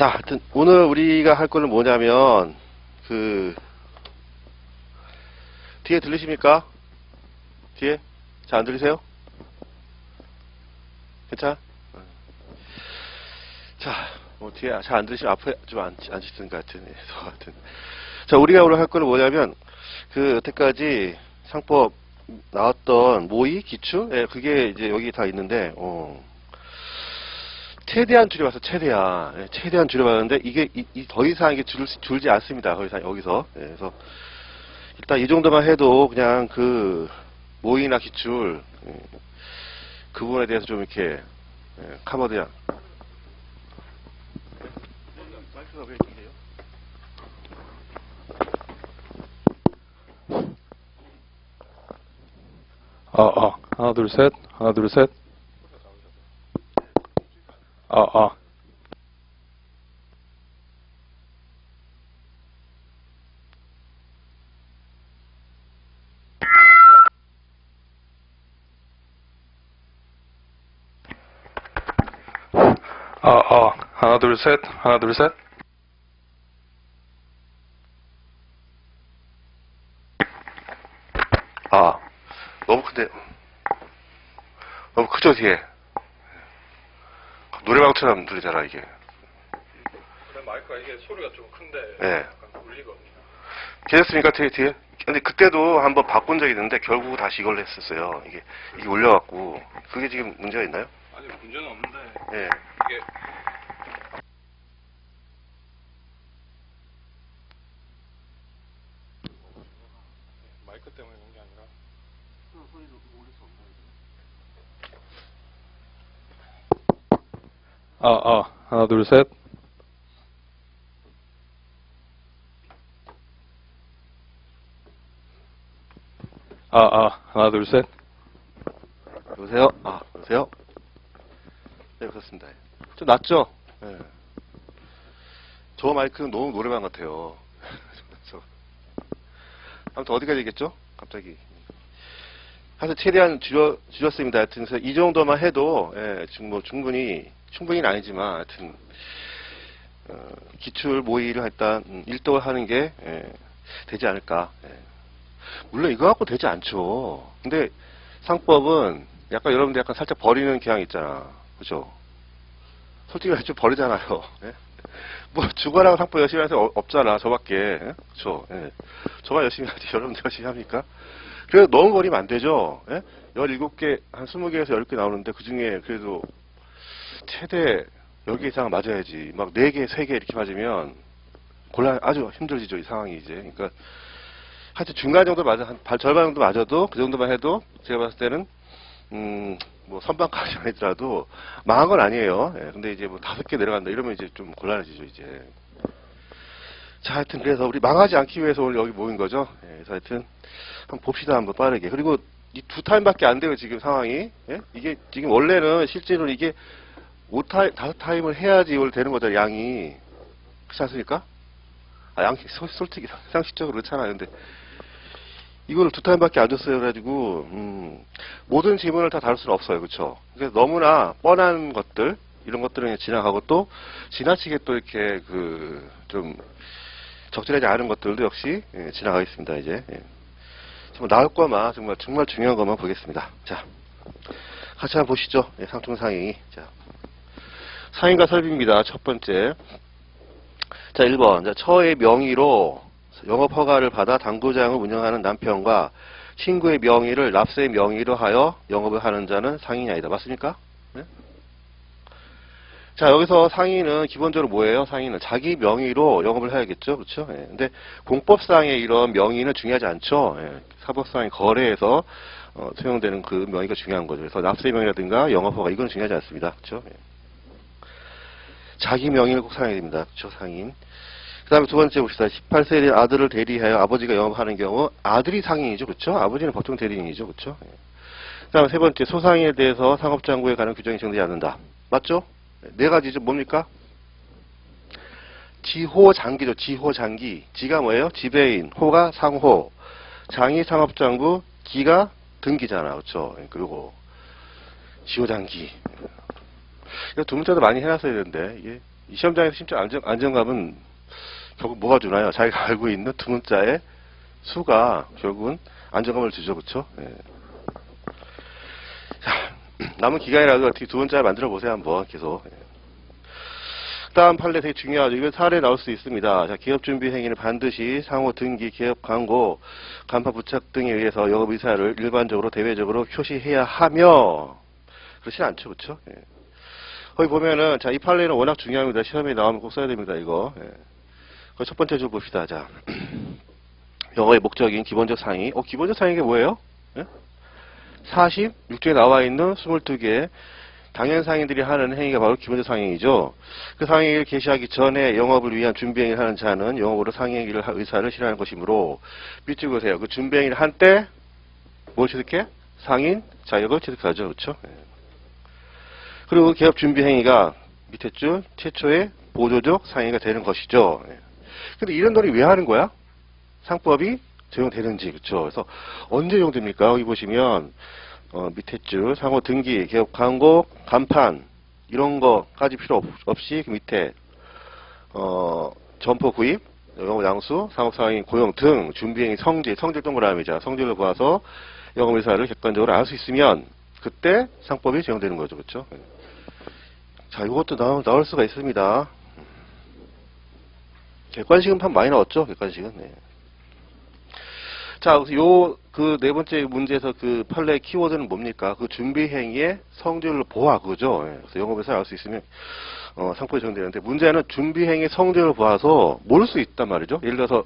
자, 하여튼 오늘 우리가 할 거는 뭐냐면 그 뒤에 들리십니까? 뒤에? 잘 안 들리세요? 괜찮아? 자, 뭐 뒤에 잘 안 들리시면 앞에 좀 안, 앉으시는 것 같은, 예, 저 같은. 자, 우리가 오늘 할 거는 뭐냐면 그 여태까지 상법 나왔던 모의, 기출, 예, 그게 이제 여기 다 있는데, 어. 최대한 줄여봐서 최대한 예, 최대한 줄여봤는데 이게 이- 이 더 이상 이게 줄, 줄지 않습니다. 더 이상 여기서 예, 그래서 일단 이 정도만 해도 그냥 그 모의나 기출 예, 그 부분에 대해서 좀 이렇게 예, 해요? 아, 아. 하나, 둘, 셋. 하나, 둘, 셋. 아, 아. 아, 아. 하나, 둘, 셋. 하나, 둘, 셋. 아 너무 큰데 너무 크죠 뒤에 노래방처럼 들리잖아 이게 그래, 마이크가 이게 소리가 좀 큰데. 예. 약간 울리거든요. 계셨습니까 뒤에 뒤에? 근데 그때도 한번 바꾼 적이 있는데 결국 다시 이걸로 했었어요. 이게 이게 올려갖고 그게 지금 문제가 있나요? 아니, 문제는 없는데. 예. 이게 마이크 때문에 그런 게 아니라 아, 아, 하나, 둘, 셋. 아, 아, 하나, 둘, 셋. 여보세요? 아 여보세요? 네 그렇습니다. 좀 낫죠? 예. 저 마이크는 너무 노래방 같아요. 저- 아무튼 어디까지 얘기했죠? 갑자기. 하여튼 최대한 줄여, 줄였습니다. 하여튼 이 정도만 해도 예, 지금 뭐 충분히 충분히는 아니지만 하여튼 어, 기출 모의를 일단 음, 일독을 하는 게 예, 되지 않을까. 예. 물론 이거 갖고 되지 않죠. 근데 상법은 약간 여러분들 약간 살짝 버리는 경향이 있잖아. 그죠? 솔직히 말해 좀 버리잖아요. 예? 뭐 주거랑 상법 열심히 하는 사람 어- 없잖아. 저밖에. 예? 그죠? 예. 저만 열심히 하지. 여러분들 열심히 합니까? 그래서 너무 버리면 안 되죠. 예? 17개, 한 20개에서 10개 나오는데 그 중에 그래도 최대 10개 이상 맞아야지. 막 4개, 3개 이렇게 맞으면 곤란, 아주 힘들지죠. 이 상황이 이제. 그러니까 하여튼 중간 정도 맞아, 한발 절반 정도 맞아도 그 정도만 해도 제가 봤을 때는 음, 뭐 선방까지 아니더라도 망한 건 아니에요. 예, 근데 이제 뭐 다섯 개 내려간다 이러면 이제 좀 곤란해지죠, 이제. 자, 하여튼 그래서 우리 망하지 않기 위해서 오늘 여기 모인 거죠. 예, 그래서 하여튼 한번 봅시다, 한번 빠르게. 그리고 이 두 타임밖에 안 돼요, 지금 상황이. 예? 이게 지금 원래는 실제로 이게 5타임, 다섯 타임을 해야지 원래 되는 거죠, 양이. 그렇지 않습니까? 아, 양, 솔- 솔직히 상식적으로 그렇잖아요. 근데 이거를 두 타임밖에 안 줬어요. 그래가지고 음, 모든 질문을 다 다룰 수는 없어요. 그렇죠? 그래서 너무나 뻔한 것들 이런 것들은 지나가고 또 지나치게 또 이렇게 그 좀 적절하지 않은 것들도 역시 예, 지나가겠습니다. 이제 예. 정말 나올 것만 정말 정말 중요한 것만 보겠습니다. 자, 같이 한번 보시죠. 예, 상품 상의. 자, 상의가 설비입니다. 첫 번째. 자, 1번. 자, 처의 명의로 영업 허가를 받아 당구장을 운영하는 남편과 친구의 명의를 납세의 명의로 하여 영업을 하는 자는 상인이 아니다. 맞습니까? 네? 자, 여기서 상인은 기본적으로 뭐예요? 상인은 자기 명의로 영업을 해야겠죠? 그렇죠? 예. 근데 공법상의 이런 명의는 중요하지 않죠? 예. 사법상의 거래에서 어, 소용되는 그 명의가 중요한 거죠. 그래서 납세의 명의라든가 영업 허가 이건 중요하지 않습니다. 그렇죠? 예. 자기 명의를 꼭 사용해야 됩니다. 그렇죠? 상인. 그 다음에 두 번째 봅시다. 18세에 된 아들을 대리하여 아버지가 영업하는 경우 아들이 상인이죠. 그렇죠? 아버지는 보통 대리인이죠. 그렇죠? 예. 그 다음에 세 번째 소상인에 대해서 상업장구에 관한 규정이 정되지 않는다. 맞죠? 네 가지죠. 뭡니까? 지호장기죠. 지호장기. 지가 뭐예요? 지배인. 호가 상호. 장이 상업장구. 기가 등기잖아. 그렇죠? 예, 그리고 지호장기. 이거 두 문자도 많이 해놨어야 되는데 이게 이 시험장에서 심적 안정, 안정감은 결국 뭐가 주나요? 자기가 알고 있는 두 문자의 수가 결국은 안정감을 주죠, 그쵸? 예. 자, 남은 기간이라도 어떻게 두 문자를 만들어 보세요, 한번 계속. 예. 다음 판례 되게 중요하죠. 이거 사례 나올 수 있습니다. 자, 기업 준비 행위는 반드시 상호 등기, 기업 광고, 간판 부착 등에 의해서 영업 의사를 일반적으로 대외적으로 표시해야 하며 그렇지 않죠, 그렇죠? 예. 거기 보면은 자, 이 판례는 워낙 중요합니다. 시험에 나오면 꼭 써야 됩니다, 이거. 예. 그첫 번째 줄 봅시다. 자, 영어의 목적인 기본적 상위. 어, 기본적 상위가 뭐예요? 예? 46조에 나와 있는 22개 당연 상인들이 하는 행위가 바로 기본적 상행이죠. 그 상행위를 개시하기 전에 영업을 위한 준비행위를 하는 자는 영업으로 상행위를 할 의사를 실현하는 것이므로 밑줄 보세요. 그 준비행위를 한 때 뭘 취득해? 상인 자격을 취득하죠. 그렇죠? 예. 그리고 기업 준비 행위가 밑에 줄 최초의 보조적 상행위가 되는 것이죠. 예. 근데 이런 놀이 왜 하는 거야? 상법이 적용되는지 그렇죠. 그래서 언제 적용됩니까? 여기 보시면 어, 밑에 줄 상호 등기, 기업 광고, 간판 이런 거까지 필요 없- 없이 그 밑에 어, 점포 구입, 영업 양수, 상업 상인 고용 등 준비행위 성질, 성질 동그라미자 성질을 보아서 영업 의사를 객관적으로 알 수 있으면 그때 상법이 적용되는 거죠, 그렇죠? 자, 이것도 나올, 나올 수가 있습니다. 객관식은 판 많이 나왔죠, 객관식은. 네. 자, 요, 그 네 번째 문제에서 그 판례 키워드는 뭡니까? 그 준비 행위의 성질을 보아, 그거죠? 예, 그래서 영업에서 알 수 있으면, 어, 상품이 정되는데, 문제는 준비 행위의 성질을 보아서 모를 수 있단 말이죠? 예를 들어서,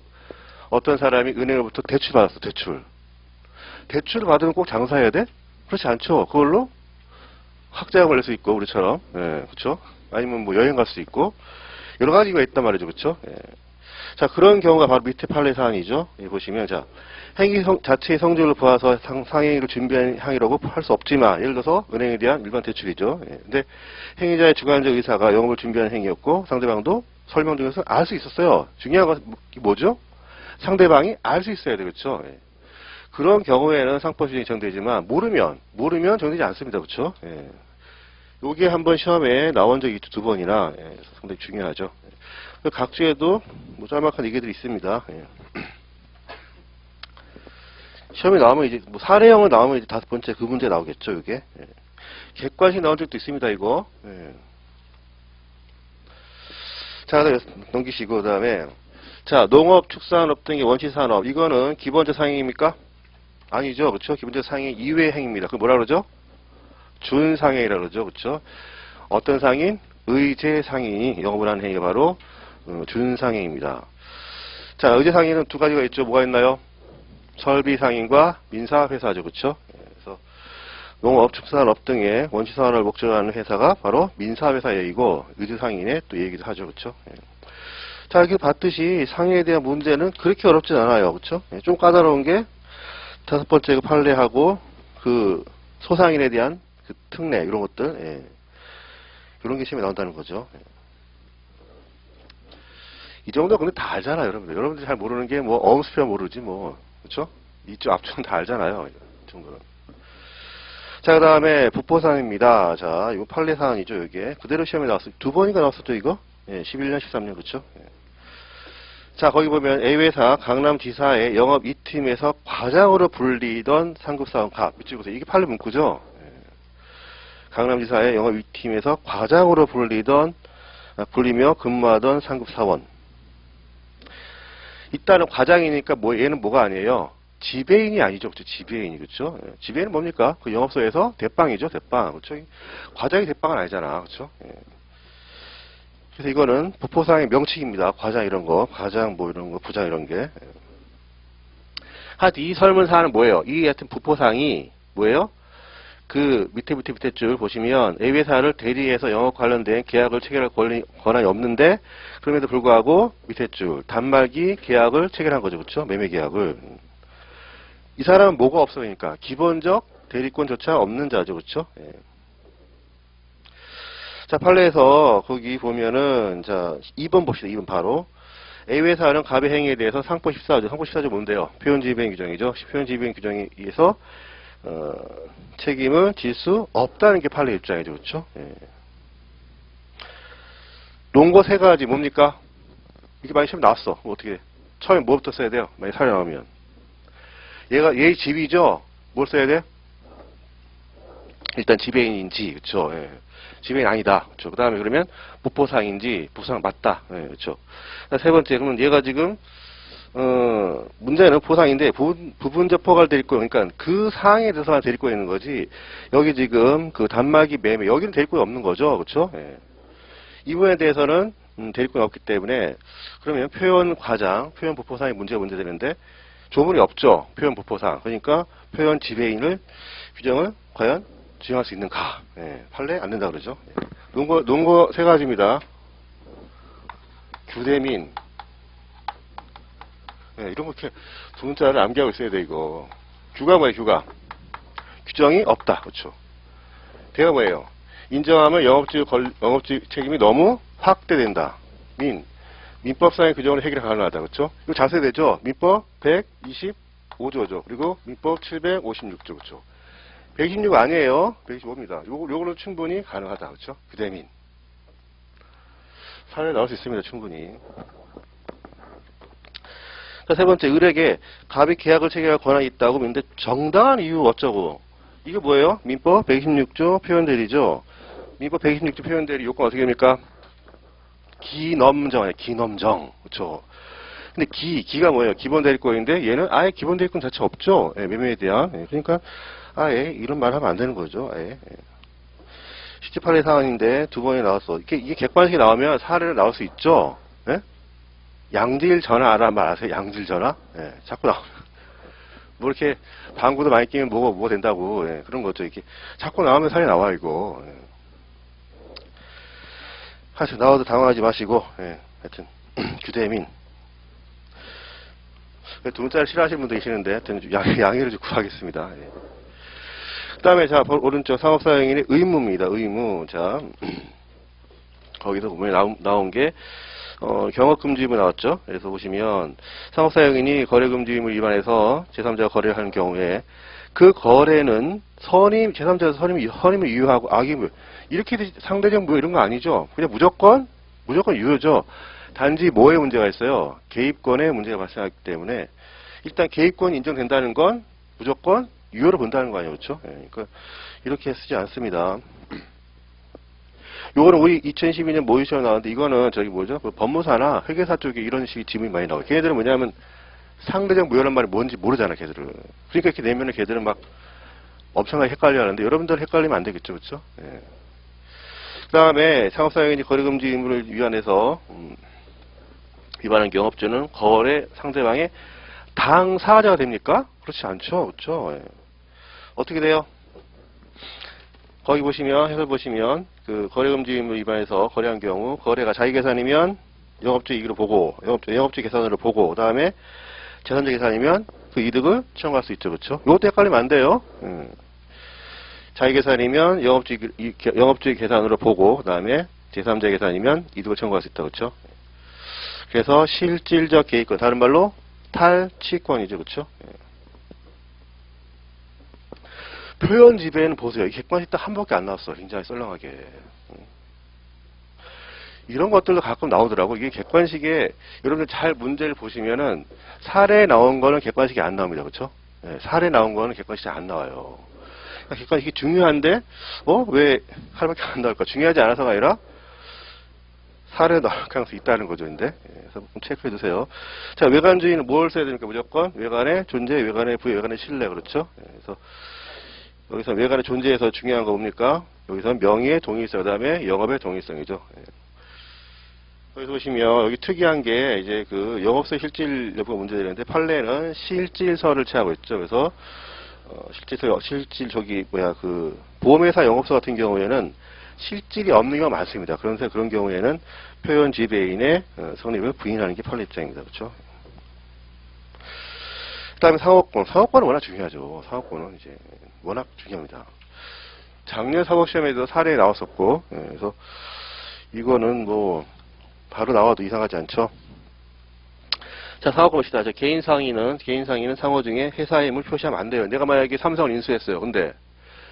어떤 사람이 은행으로부터 대출 받았어, 대출. 대출을 받으면 꼭 장사해야 돼? 그렇지 않죠? 그걸로 학자금을 낼수 있고, 우리처럼. 예, 그쵸? 아니면 뭐 여행 갈 수 있고, 여러 가지가 있단 말이죠, 그쵸? 예. 자, 그런 경우가 바로 밑에 판례 사항이죠. 예, 보시면, 자, 행위 성- 자체의 성질을 보아서 상, 상행위를 준비한 항이라고 할 수 없지만, 예를 들어서 은행에 대한 일반 대출이죠. 예, 근데 행위자의 주관적 의사가 영업을 준비하는 행위였고, 상대방도 설명 중에서 알 수 있었어요. 중요한 뭐- 뭐죠? 상대방이 알 수 있어야 되겠죠. 예. 그런 경우에는 상법 시행이 정되지만, 모르면, 모르면 정되지 않습니다. 그렇죠? 예. 요게 한번 시험에 나온 적이. 두 번이나. 예, 상당히 중요하죠. 그 각주에도 뭐 짤막한 얘기들이 있습니다. 예. 시험에 나오면 이제 뭐 사례형을 나오면 이제 다섯 번째 그 문제 나오겠죠. 이게 예. 객관식 나온 적도 있습니다. 이거. 예. 자, 넘기시고 그다음에 자 농업, 축산업 등의 원시 산업 이거는 기본적 상행입니까? 아니죠, 그렇죠? 기본적 상행 이외의 행위입니다. 그 뭐라 그러죠? 준상행이라 그러죠, 그렇죠? 어떤 상인? 의제 상인이 영업을 하는 행위가 바로 어, 준상행입니다. 자, 의제 상인은 두 가지가 있죠. 뭐가 있나요? 설비 상인과 민사 회사죠, 그렇죠? 그래서 농업, 축산업 등의 원시 산업을 목적으로 하는 회사가 바로 민사 회사 얘기고 의제 상인의 또 얘기도 하죠, 그렇죠? 예. 자, 이렇게 봤듯이 상해에 대한 문제는 그렇게 어렵진 않아요, 그렇죠? 예, 좀 까다로운 게 다섯 번째 그 판례하고 그 소상인에 대한 그 특례 이런 것들 예. 이런 게 시험에 나온다는 거죠. 예. 이 정도 근데 다 알잖아요, 여러분들. 여러분들 잘 모르는 게 뭐 어음수표 모르지 뭐 그렇죠? 이쪽 앞쪽은 다 알잖아요, 이 정도는. 자, 그 다음에 북보산입니다. 자, 이거 판례 사안이죠, 이게 그대로 시험에 나왔어요. 두 번인가 나왔었죠, 이거? 예, 11년, 13년 그렇죠? 예. 자, 거기 보면 A회사 강남지사의 영업 2팀에서 과장으로 불리던 상급사원 갑. 밑줄 보세요. 이게 판례 문구죠? 예. 강남지사의 영업 2팀에서 과장으로 불리던, 아, 불리며 근무하던 상급 사원. 일단은 과장이니까 뭐, 얘는 뭐가 아니에요? 지배인이 아니죠. 그죠? 지배인이, 그죠? 예. 지배인은 뭡니까? 그 영업소에서 대빵이죠. 대빵. 그죠? 과장이 대빵은 아니잖아. 그죠? 예. 그래서 이거는 부포상의 명칭입니다. 과장 이런 거, 과장 뭐 이런 거, 부장 이런 게. 하여튼 이 설문사는 뭐예요? 이 하여튼 부포상이 뭐예요? 그 밑에 밑에 밑에 줄 보시면 A 회사를 대리해서 영업 관련된 계약을 체결할 권리, 권한이 없는데 그럼에도 불구하고 밑에 줄 단말기 계약을 체결한 거죠, 그렇죠? 매매 계약을. 이 사람은 뭐가 없으니까 기본적 대리권조차 없는 자죠, 그렇죠? 예. 자, 판례에서 거기 보면은 자, 2번 봅시다. 2번 바로. A 회사는 갑의 행위에 대해서 상법 14조, 상법 14조 뭔데요? 표현지배행 규정이죠. 표현지배행 규정에 의해서 어, 책임을 질 수 없다는 게 판례 입장이죠. 그렇죠? 예. 놓은 거세 가지 뭡니까? 이게 많이 시험 나왔어. 뭐 어떻게 돼? 처음에 뭐부터 써야 돼요? 만약 사례 나오면. 얘가, 얘 집이죠? 뭘 써야 돼? 일단 지배인인지, 그쵸, 예. 지배인 아니다. 그쵸. 그 다음에 그러면 부포상인지, 부상 맞다. 예, 그쵸. 세 번째, 그러면 얘가 지금, 어, 문제는 보상인데, 부분, 부분적 포괄 대립고, 그러니까 그 사항에 대해서만 대립고 있는 거지, 여기 지금 그 단막이 매매, 여기는 대립고 없는 거죠. 그쵸? 예. 이 부분에 대해서는 음, 대립권이 없기 때문에 그러면 표현 과장, 표현 부포상이 문제가 문제 되는데 조문이 없죠. 표현 부포상. 그러니까 표현 지배인을 규정을 과연 지정할 수 있는가? 예, 판례 안 된다 그러죠. 예. 논거 논거 세 가지입니다. 규대민. 예, 이런 두 문자를 암기하고 있어야 돼 이거. 규가 뭐예요? 규가 규정이 없다. 그렇죠. 대가 뭐예요? 인정하면 영업직, 걸- 영업직 책임이 너무 확대된다. 민. 민법상의 규정으로 해결이 가능하다. 그렇죠? 이거 자세히 되죠? 민법 125조죠. 그리고 민법 756조. 그렇죠? 126 아니에요. 125입니다. 요거, 요거는 충분히 가능하다. 그렇죠? 규대민. 사례 나올 수 있습니다. 충분히. 자, 세 번째, 을에게 갑이 계약을 체결할 권한이 있다고 믿는데 정당한 이유 어쩌고. 이게 뭐예요? 민법 126조 표현 대리죠. 민법 126조 표현 대리 요건 어떻게 됩니까? 기넘정이에요. 기넘정. 그렇죠. 근데 기, 기가 뭐예요? 기본 대리권인데 얘는 아예 기본 대리권 자체 없죠. 예, 매매에 대한. 예, 그러니까 아예 이런 말 하면 안 되는 거죠. 아예. 예. 실제 판례 사안인데 두 번이 나왔어. 이게, 이게 객관식이 나오면 사례를 나올 수 있죠. 예? 양질 전화 알아 말 아세요? 양질 전화? 예, 자꾸 나오면. 뭐 이렇게 방구도 많이 끼면 뭐가 뭐가 된다고 예, 그런 거죠. 이렇게 자꾸 나오면 살이 나와 이거. 예. 하여튼 나와도 당황하지 마시고 예, 하여튼 규대민 두 문자를 싫어하시는 분도 계시는데 하여튼 좀 양, 양해를 좀 구하겠습니다. 예. 그 다음에 자 보- 오른쪽 상업사용인의 의무입니다. 의무 자 거기서 보면 나온, 나온 게 어, 경업금지의무 나왔죠. 그래서 보시면 상업사용인이 거래금지의무 위반해서 제3자가 거래를 하는 경우에 그 거래는 선임, 제3자에서 선임, 선임을 유효하고 악의무 이렇게 되- 상대적 무효 이런 거 아니죠. 그냥 무조건 무조건 유효죠. 단지 뭐에 문제가 있어요. 개입권에 문제가 발생하기 때문에 일단 개입권이 인정된다는 건 무조건 유효로 본다는 거 아니에요. 그렇죠? 예, 그러니까 이렇게 쓰지 않습니다. 요거는 우리 2012년 모의시험 나왔는데 이거는 저기 뭐죠? 그 법무사나 회계사 쪽에 이런 식의 지문이 많이 나와요. 걔네들은 뭐냐면 상대적 무효란 말이 뭔지 모르잖아, 걔들은. 그러니까 이렇게 내면은 걔들은 막 엄청나게 헷갈려 하는데 여러분들 헷갈리면 안 되겠죠, 그렇죠? 예. 그다음에 상업사용인이 거래금지 의무를 위반해서 음, 위반한 경업주는 거래 상대방의 당사자가 됩니까? 그렇지 않죠, 그렇죠? 예. 어떻게 돼요? 거기 보시면 해설 보시면 그 거래금지 의무 위반해서 거래한 경우 거래가 자기 계산이면 영업주 이익으로 보고 영업주 영업주 계산으로 보고 그 다음에 재산자 계산이면 그 이득을 청구할 수 있죠, 그렇죠? 이것도 헷갈리면 안 돼요. 음. 자기 계산이면 영업주 영업주의 계산으로 보고 그 다음에 제3자 계산이면 이득을 청구할 수 있다, 그렇죠? 그래서 실질적 개입권 다른 말로 탈취권이죠, 그렇죠? 표현 지배는 보세요. 이 객관식 딱 한 번밖에 안 나왔어. 굉장히 썰렁하게. 음. 이런 것들도 가끔 나오더라고. 이게 객관식에 여러분들 잘 문제를 보시면은 사례 나온 거는 객관식이 안 나옵니다. 그렇죠? 예, 사례 나온 거는 객관식이 안 나와요. 그러니까 객관식이 중요한데 어? 왜 하나밖에 안 나올까? 중요하지 않아서가 아니라 사례 나올 가능성이 있다는 거죠, 근데. 예, 그래서 좀 체크해 주세요. 자, 외관주의는 뭘 써야 됩니까? 무조건 외관의 존재, 외관의 부여, 외관의 신뢰, 그렇죠? 예, 그래서 여기서 외관의 존재에서 중요한 거 뭡니까? 여기서 명의의 동일성, 그 다음에 영업의 동일성이죠. 예. 여기서 보시면 여기 특이한 게 이제 그 영업소 실질 여부가 문제되는데 판례는 실질서를 취하고 있죠. 그래서 어, 실질서 실질 저기 뭐야 그 보험회사 영업소 같은 경우에는 실질이 없는 경우가 많습니다. 그런데 그런 경우에는 표현 지배인의 어, 성립을 부인하는 게 판례 입장입니다. 그렇죠? 그 다음에 상업권, 상업권은 워낙 중요하죠. 상업권은 이제 워낙 중요합니다. 작년 사법시험에도 사례 나왔었고, 예, 그래서 이거는 뭐 바로 나와도 이상하지 않죠. 자, 상업권 봅시다. 자, 개인 상의는 개인 상의는 상호 중에 회사의 힘을 표시하면 안 돼요. 내가 만약에 삼성을 인수했어요. 근데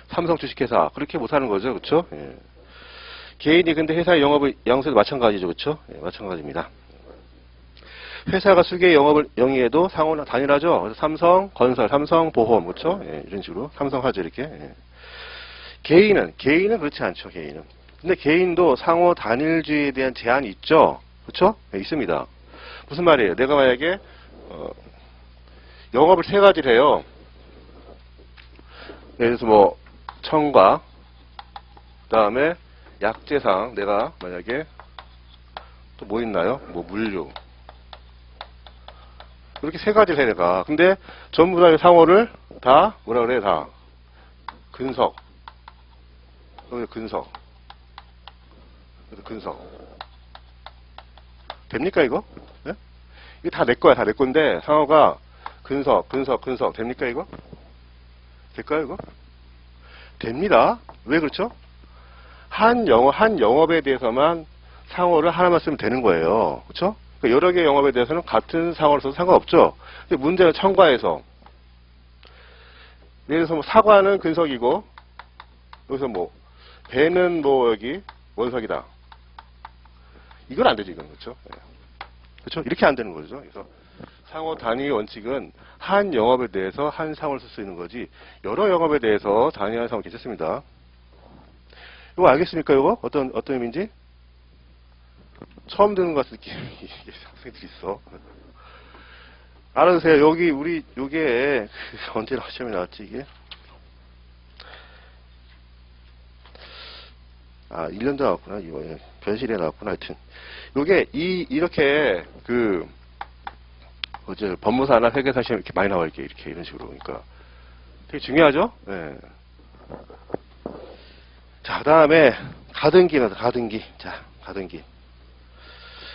삼성 주식회사 그렇게 못 하는 거죠, 그렇죠? 예. 개인이 근데 회사의 영업을 영세도 마찬가지죠, 그렇죠? 예, 마찬가지입니다. 회사가 수개의 영업을 영위해도 상호는 단일하죠. 그래서 삼성 건설, 삼성 보험, 그렇죠? 예, 이런 식으로 삼성 화재 이렇게. 예. 개인은 개인은 그렇지 않죠, 개인은. 근데 개인도 상호 단일주의에 대한 제한이 있죠, 그렇죠? 예, 있습니다. 무슨 말이에요? 내가 만약에 어, 영업을 세 가지를 해요. 예를 들어서 뭐 청과 그다음에 약재상 내가 만약에 또 뭐 있나요? 뭐 물류 이렇게 세 가지를 해 내가 근데 전부 다 상호를 다 뭐라 그래 다 근석 근석 근석 됩니까 이거? 예? 이게 다 내 거야 다 내 건데 상호가 근석 근석 근석 됩니까 이거? 될까요 이거? 됩니다 왜 그렇죠? 한 영업, 한 영업에 대해서만 상호를 하나만 쓰면 되는 거예요. 그렇죠? 그러니까 여러 개의 영업에 대해서는 같은 써도 상관없죠. 근데 문제는 첨가해서 예를 들어서 뭐 사과는 근석이고 여기서 뭐 배는 뭐 여기 원석이다. 이건 안 되죠, 이건 그렇죠? 예. 그렇죠? 이렇게 안 되는 거죠. 그래서 상호 단위 원칙은 한 영업에 대해서 한 상호를 쓸 수 있는 거지 여러 영업에 대해서 단위한 상호 괜찮습니다. 이거 알겠습니까, 이거? 어떤, 어떤 의미인지? 처음 듣는 것 같은 느낌, 이게 학생들이 있어. 알아두세요. 여기, 우리, 요게, 언제 나 시험에 나왔지, 이게? 아, 1년 전 나왔구나, 이거. 예. 변실에 나왔구나, 하여튼. 요게, 이, 이렇게, 그, 어제 법무사나 회계사 시험 이렇게 많이 나와, 이렇게, 이렇게, 이런 식으로. 그러니까. 되게 중요하죠? 예. 자, 그 다음에 가등기는 가등기. 자, 가등기.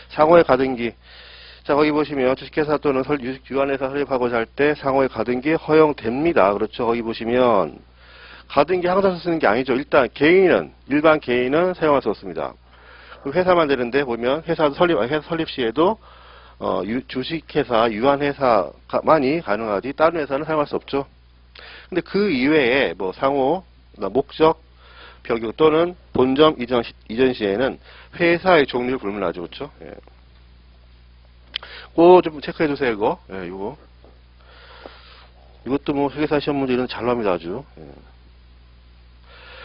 상호의 가등기. 자, 거기 보시면 주식회사 또는 설, 유- 유한회사 설립하고자 할 때 상호의 가등기 허용됩니다. 그렇죠. 거기 보시면 가등기 항상 쓰는 게 아니죠. 일단 개인은 일반 개인은 사용할 수 없습니다. 그리고 회사만 되는데 보면 회사 설립 회사 설립 시에도 어, 유- 주식회사 유한회사만이 가능하지 다른 회사는 사용할 수 없죠. 근데 그 이외에 뭐 상호, 나 목적, 변경 또는 본점 이전, 시, 이전 시에는 회사의 종류를 불문하죠. 그렇죠? 예. 그좀 체크해 주세요, 이거. 예, 이거. 이것도 뭐 회계사 시험 문제 이런 잘 나옵니다, 아주. 예.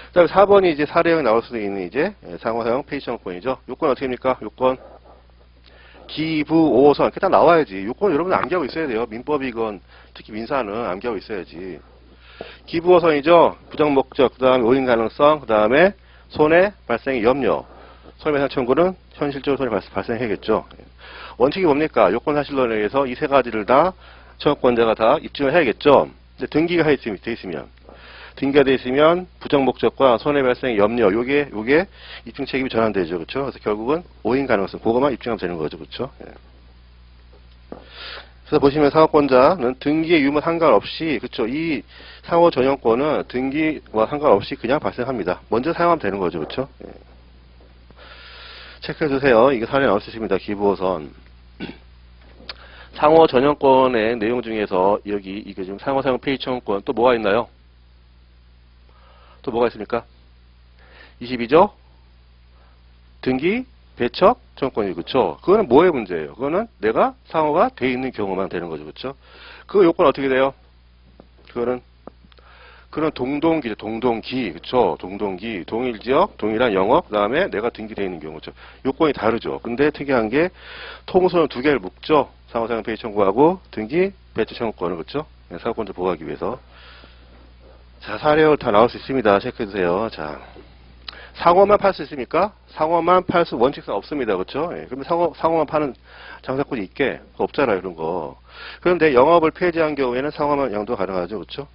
그다음에 4번이 이제 사례형이 나올 수도 있는 이제 예, 상호사용 페이션권이죠. 요건 어떻게 합니까? 요건 기부 5호선 이렇게 딱 나와야지. 요건 여러분 암기하고 있어야 돼요. 민법이건 특히 민사는 암기하고 있어야지. 기부호선이죠. 부정 목적, 그 다음에 오인 가능성, 그 다음에 손해 발생의 염려. 손해배상 청구는 현실적으로 손해 발- 발생해야겠죠. 원칙이 뭡니까? 요건 사실론에 의해서 이 세 가지를 다 청구권자가 다 입증을 해야겠죠. 근데 등기가 돼 있으면, 등기가 돼 있으면 부정 목적과 손해 발생의 염려, 요게 요게 입증 책임이 전환되죠, 그렇죠? 그래서 결국은 오인 가능성, 그거만 입증하면 되는 거죠, 그렇죠? 예. 그래서 보시면 상호권자는 등기의 유무 상관없이 그렇죠. 이 상호 전용권은 등기와 상관없이 그냥 발생합니다. 먼저 사용하면 되는 거죠. 그렇죠? 예. 체크해 주세요. 이게 사례 나올 수 있습니다. 기부호선. 상호 전용권의 내용 중에서 여기 이게 지금 상호 사용 페이 청구권 또 뭐가 있나요? 또 뭐가 있습니까? 22조 등기 배척 청구권이 그렇죠. 그거는 뭐의 문제예요? 그거는 내가 상호가 돼 있는 경우만 되는 거죠, 그렇죠? 그 요건 어떻게 돼요? 그거는 그런 동동기죠, 동동기, 그렇죠? 동동기, 동일 지역, 동일한 영업, 그 다음에 내가 등기돼 있는 경우, 죠 요건이 다르죠. 근데 특이한 게 통선을 두 개를 묶죠. 상호상용 페이 청구하고 등기 배척 청구권을 그렇죠? 네, 사고권자 보호하기 위해서. 자, 사례를 다 나올 수 있습니다. 체크해 주세요. 자. 상호만 팔 수 있습니까? 상호만 팔 수 원칙상 없습니다. 그렇죠? 예, 그러면 상호, 상호만 파는 장사꾼이 있게 없잖아요. 이런 거. 그런데 영업을 폐지한 경우에는 상호만 양도 가능하죠. 그렇죠?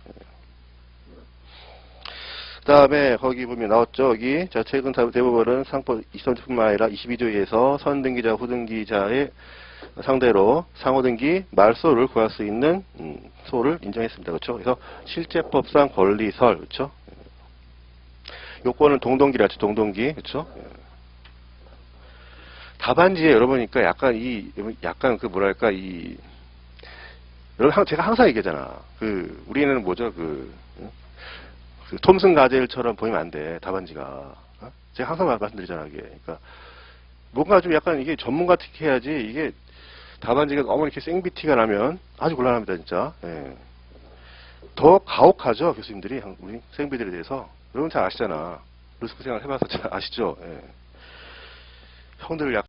그 다음에 거기 보면 나왔죠. 여기 자 최근 대- 대법원은 상법 23조뿐만 아니라 22조에서 선등기자 후등기자의 상대로 상호등기 말소를 구할 수 있는 음, 소를 인정했습니다. 그렇죠? 그래서 실제법상 권리설 그렇죠? 요거는 동동기라죠. 동동기. 그쵸 예. 다반지에 열어보니까 약간 이 약간 그 뭐랄까 이 여러분 제가 항상 얘기하잖아. 그 우리는 뭐죠? 그, 그 톰슨 가젤처럼 보이면 안 돼. 다반지가 어? 제가 항상 말씀드리잖아 이게. 그러니까 뭔가 좀 약간 이게 전문가 특히 해야지 이게 다반지가 너무 이렇게 생비티가 나면 아주 곤란합니다 진짜. 예. 더 가혹하죠 교수님들이 우리 생비들에 대해서. 여러분 잘 아시잖아. 루스프 생활 해봐서 잘 아시죠? 예. 형들 약